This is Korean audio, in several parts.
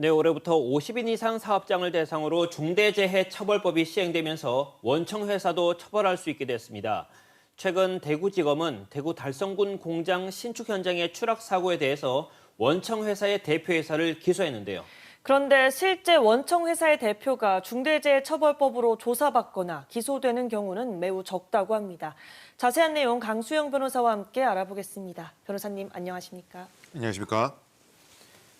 네, 올해부터 50인 이상 사업장을 대상으로 중대재해처벌법이 시행되면서 원청 회사도 처벌할 수 있게 됐습니다. 최근 대구지검은 대구 달성군 공장 신축 현장의 추락 사고에 대해서 원청 회사의 대표이사를 기소했는데요. 그런데 실제 원청 회사의 대표가 중대재해처벌법으로 조사받거나 기소되는 경우는 매우 적다고 합니다. 자세한 내용 강수영 변호사와 함께 알아보겠습니다. 변호사님 안녕하십니까? 안녕하십니까?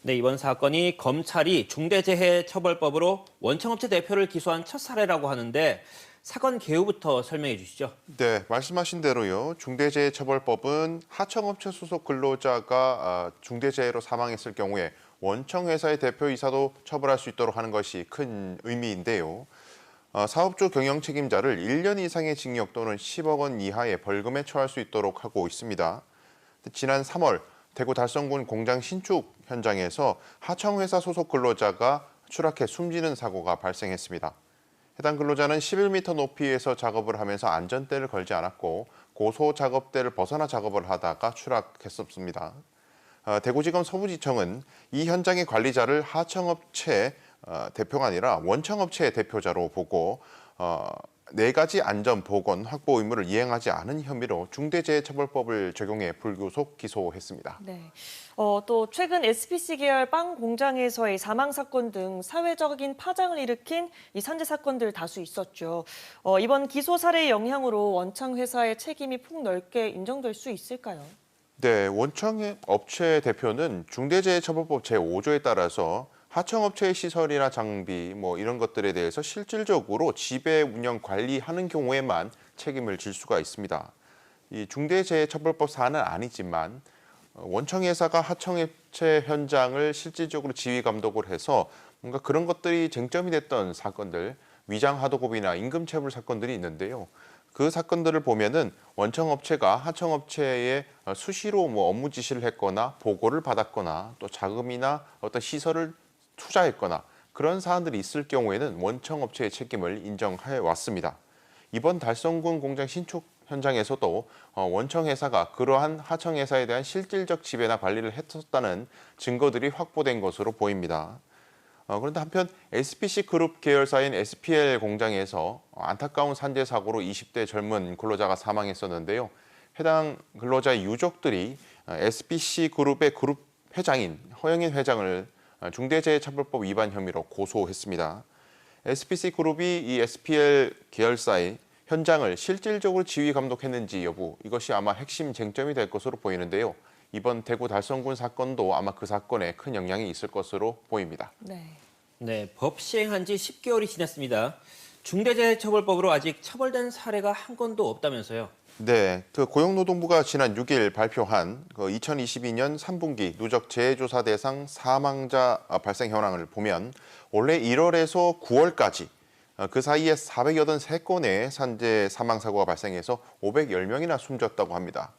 네, 이번 사건이 검찰이 중대재해처벌법으로 원청업체 대표를 기소한 첫 사례라고 하는데 사건 개요부터 설명해 주시죠. 네, 말씀하신 대로요. 중대재해처벌법은 하청업체 소속 근로자가 아, 중대재해로 사망했을 경우에 원청 회사의 대표이사도 처벌할 수 있도록 하는 것이 큰 의미인데요. 어, 사업주 경영 책임자를 1년 이상의 징역 또는 10억 원 이하의 벌금에 처할 수 있도록 하고 있습니다. 지난 3월 대구 달성군 공장 신축 현장에서 하청회사 소속 근로자가 추락해 숨지는 사고가 발생했습니다. 해당 근로자는 11m 높이에서 작업을 하면서 안전대를 걸지 않았고 고소 작업대를 벗어나 작업을 하다가 추락했었습니다. 어, 대구지검 서부지청은 이 현장의 관리자를 하청업체 어, 대표가 아니라 원청업체의 대표자로 보고 어, 네 가지 안전 보건 확보 의무를 이행하지 않은 혐의로 중대재해처벌법을 적용해 불구속 기소했습니다. 네. 어, 또 최근 SPC 계열 빵 공장에서의 사망 사건 등 사회적인 파장을 일으킨 이 산재 사건들 다수 있었죠. 어, 이번 기소 사례의 영향으로 원청 회사의 책임이 폭넓게 인정될 수 있을까요? 네, 원청 업체 대표는 중대재해처벌법 제5조에 따라서 하청업체의 시설이나 장비 뭐 이런 것들에 대해서 실질적으로 지배 운영 관리하는 경우에만 책임을 질 수가 있습니다. 이 중대재해처벌법 사안은 아니지만 어, 원청 회사가 하청업체 현장을 실질적으로 지휘 감독을 해서 뭔가 그런 것들이 쟁점이 됐던 사건들 위장 하도급이나 임금 체불 사건들이 있는데요. 그 사건들을 보면은 원청업체가 하청업체에 어, 수시로 뭐 업무 지시를 했거나 보고를 받았거나 또 자금이나 어떤 시설을 투자했거나 그런 사안들이 있을 경우에는 원청업체의 책임을 인정해 왔습니다. 이번 달성군 공장 신축 현장에서도 어, 원청회사가 그러한 하청회사에 대한 실질적 지배나 관리를 했었다는 증거들이 확보된 것으로 보입니다. 어, 그런데 한편 SPC 그룹 계열사인 SPL 공장에서 안타까운 산재 사고로 20대 젊은 근로자가 사망했었는데요. 해당 근로자의 유족들이 어, SPC 그룹의 그룹 회장인 허영인 회장을 어, 중대재해처벌법 위반 혐의로 고소했습니다. SPC 그룹이 이 SPL 계열사의 현장을 실질적으로 지휘 감독했는지 여부 이것이 아마 핵심 쟁점이 될 것으로 보이는데요. 이번 대구 달성군 사건도 아마 그 사건에 큰 영향이 있을 것으로 보입니다. 네. 네, 법 시행한 지 10개월이 지났습니다. 중대재해처벌법으로 아직 처벌된 사례가 한 건도 없다면서요. 네, 그 고용노동부가 지난 6일 발표한 그 2022년 3분기 누적 재해조사 대상 사망자 발생 현황을 보면 올해 1월에서 9월까지 그 사이에 483건의 산재 사망 사고가 발생해서 510명이나 숨졌다고 합니다.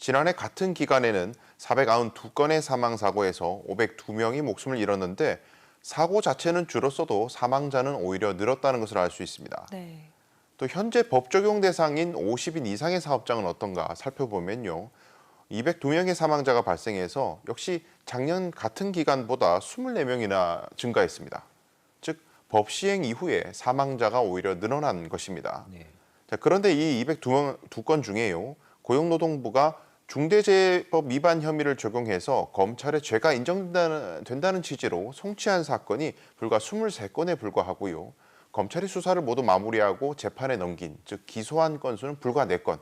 지난해 같은 기간에는 492건의 사망 사고에서 502명이 목숨을 잃었는데 사고 자체는 줄었어도 사망자는 오히려 늘었다는 것을 알 수 있습니다. 네. 또 현재 법 적용 대상인 50인 이상의 사업장은 어떤가 살펴보면요. 202명의 사망자가 발생해서 역시 작년 같은 기간보다 24명이나 증가했습니다. 즉, 법 시행 이후에 사망자가 오히려 늘어난 것입니다. 네. 자, 그런데 이 202건 중에요. 고용노동부가 중대재해법 위반 혐의를 적용해서 검찰에 죄가 인정된다는 된다는 취지로 송치한 사건이 불과 23건에 불과하고요. 검찰이 수사를 모두 마무리하고 재판에 넘긴 즉 기소한 건수는 불과 4건.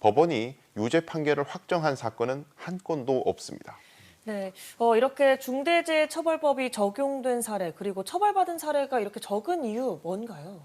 법원이 유죄 판결을 확정한 사건은 한 건도 없습니다. 네, 어, 이렇게 중대재해처벌법이 적용된 사례 그리고 처벌받은 사례가 이렇게 적은 이유 뭔가요?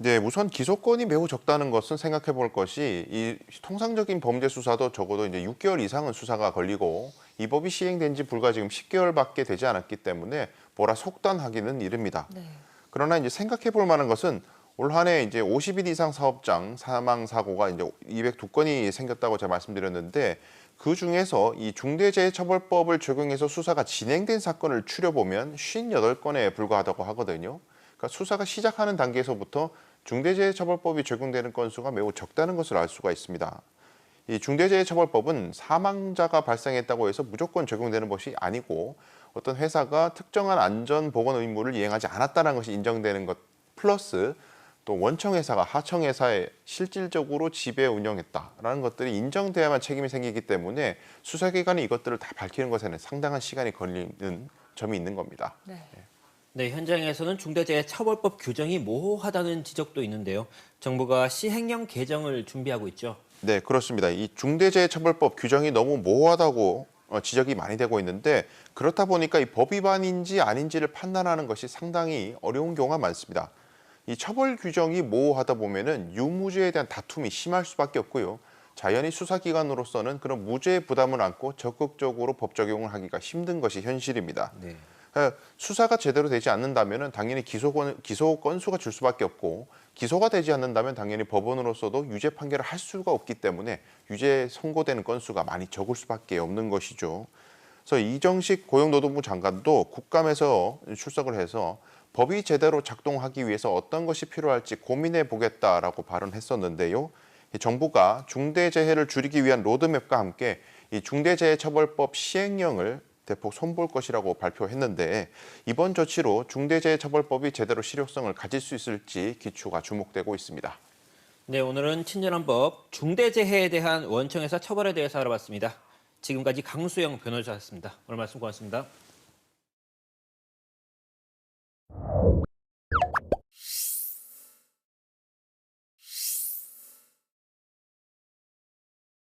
네, 우선 기소건이 매우 적다는 것은 생각해 볼 것이 이 통상적인 범죄 수사도 적어도 이제 6개월 이상은 수사가 걸리고 이 법이 시행된 지 불과 지금 10개월밖에 되지 않았기 때문에 뭐라 속단하기는 이릅니다. 네. 그러나 이제 생각해 볼 만한 것은 올 한해 이제 50일 이상 사업장 사망 사고가 이제 202건이 생겼다고 제가 말씀드렸는데 그 중에서 이 중대재해처벌법을 적용해서 수사가 진행된 사건을 추려 보면 58건에 불과하다고 하거든요. 그러니까 수사가 시작하는 단계에서부터 중대재해처벌법이 적용되는 건수가 매우 적다는 것을 알 수가 있습니다. 이 중대재해처벌법은 사망자가 발생했다고 해서 무조건 적용되는 것이 아니고 어떤 회사가 특정한 안전 보건 의무를 이행하지 않았다는 것이 인정되는 것 플러스 또 원청 회사가 하청 회사에 실질적으로 지배 운영했다라는 것들이 인정돼야만 책임이 생기기 때문에 수사기관이 이것들을 다 밝히는 것에는 상당한 시간이 걸리는 점이 있는 겁니다. 네. 네, 현장에서는 중대재해처벌법 규정이 모호하다는 지적도 있는데요. 정부가 시행령 개정을 준비하고 있죠. 네, 그렇습니다. 이 중대재해처벌법 규정이 너무 모호하다고 어, 지적이 많이 되고 있는데 그렇다 보니까 이 법 위반인지 아닌지를 판단하는 것이 상당히 어려운 경우가 많습니다. 이 처벌 규정이 모호하다 보면은 유무죄에 대한 다툼이 심할 수밖에 없고요. 자연히 수사기관으로서는 그런 무죄 부담을 안고 적극적으로 법 적용을 하기가 힘든 것이 현실입니다. 네. 어, 수사가 제대로 되지 않는다면 당연히 기소 건, 기소 건수가 줄 수밖에 없고 기소가 되지 않는다면 당연히 법원으로서도 유죄 판결을 할 수가 없기 때문에 유죄 선고되는 건수가 많이 적을 수밖에 없는 것이죠. 그래서 이정식 고용노동부 장관도 국감에서 출석을 해서 법이 제대로 작동하기 위해서 어떤 것이 필요할지 고민해 보겠다라고 발언했었는데요. 이 정부가 중대재해를 줄이기 위한 로드맵과 함께 이 중대재해처벌법 시행령을 대폭 손볼 것이라고 발표했는데 이번 조치로 중대재해처벌법이 제대로 실효성을 가질 수 있을지 기초가 주목되고 있습니다. 네, 오늘은 친절한 법 중대재해에 대한 원청에서 처벌에 대해서 알아봤습니다. 지금까지 강수영 변호사였습니다. 오늘 말씀 고맙습니다.